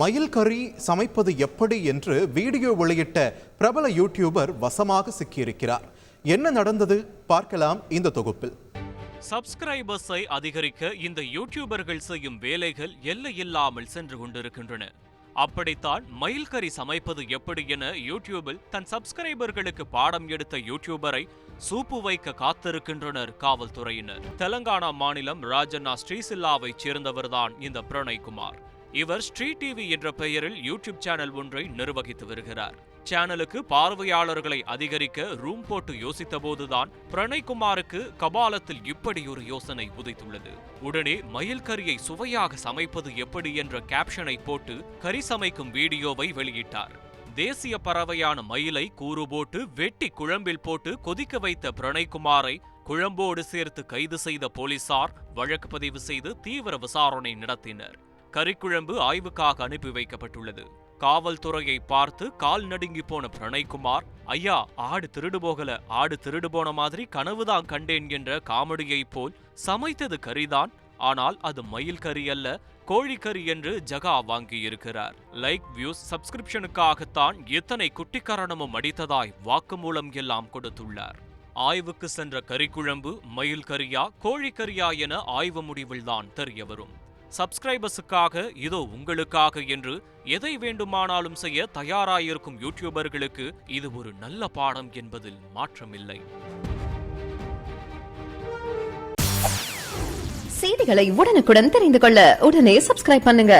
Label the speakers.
Speaker 1: மயில் கறி சமைப்பது எப்படி என்று வீடியோ வெளியிட்ட பிரபல யூடியூபர் வசமாக சிக்கியிருக்கிறார். என்ன நடந்தது? பார்க்கலாம் இந்த தொகுப்பில்.
Speaker 2: சப்ஸ்கிரைபர்ஸை அதிகரிக்க இந்த யூடியூபர்கள் செய்யும் வேலைகள் எல்லையில்லாமல் சென்று கொண்டிருக்கின்றன. அப்படித்தான் மயில் கறி சமைப்பது எப்படி என யூடியூபில் தன் சப்ஸ்கிரைபர்களுக்கு பாடம் எடுத்த யூடியூபரை சூப்பு வைக்க காத்திருக்கின்றனர் காவல்துறையினர். தெலங்கானா மாநிலம் ராஜண்ணா ஸ்ரீசில்லாவைச் சேர்ந்தவர்தான் இந்த பிரணய்குமார். இவர் ஸ்ரீ டிவி என்ற பெயரில் யூடியூப் சேனல் ஒன்றை நிர்வகித்து வருகிறார். சேனலுக்கு பார்வையாளர்களை அதிகரிக்க ரூம் போட்டு யோசித்தபோதுதான் பிரணய்குமாருக்கு கபாலத்தில் இப்படி ஒரு யோசனை உதைத்துள்ளது. உடனே மயில் கறியை சுவையாக சமைப்பது எப்படி என்ற கேப்ஷனை போட்டு கறி சமைக்கும் வீடியோவை வெளியிட்டார். தேசிய பறவையான மயிலை கூறு போட்டு வெட்டி குழம்பில் போட்டு கொதிக்க வைத்த பிரணய்குமாரை குழம்போடு சேர்த்து கைது செய்த போலீசார் வழக்கு பதிவு செய்து தீவிர விசாரணை நடத்தினர். கறிக்குழம்பு ஆய்வுக்காக அனுப்பி வைக்கப்பட்டுள்ளது. காவல்துறையை பார்த்து கால் நடுங்கி போன பிரணய்குமார் ஐயா ஆடு திருடு போகல ஆடு திருடு போன மாதிரி கனவுதான் கண்டேன் என்ற காமெடியைப் போல் சமைத்தது கறிதான். ஆனால் அது மயில் கறி அல்ல கோழிக்கறி என்று ஜகா வாங்கியிருக்கிறார். லைக் வியூஸ் சப்ஸ்கிரிப்ஷனுக்காகத்தான் இத்தனை குட்டிக்கரணமும் அடித்ததாய் வாக்குமூலம் எல்லாம் கொடுத்துள்ளார். ஆய்வுக்கு சென்ற கறிக்குழம்பு மயில் கறியா கோழிக்கறியா என ஆய்வு முடிவில்தான் தெரியவரும். சப்ஸ்கிரைபர்ஸுக்காக இதோ உங்களுக்காக என்று எதை வேண்டுமானாலும் செய்ய தயாராயிருக்கும் யூடியூபர்களுக்கு இது ஒரு நல்ல பாடம் என்பதில் மாற்றமில்லை.
Speaker 3: செய்திகளை உடனுக்குடன் தெரிந்து கொள்ள உடனே சப்ஸ்கிரைப் பண்ணுங்க.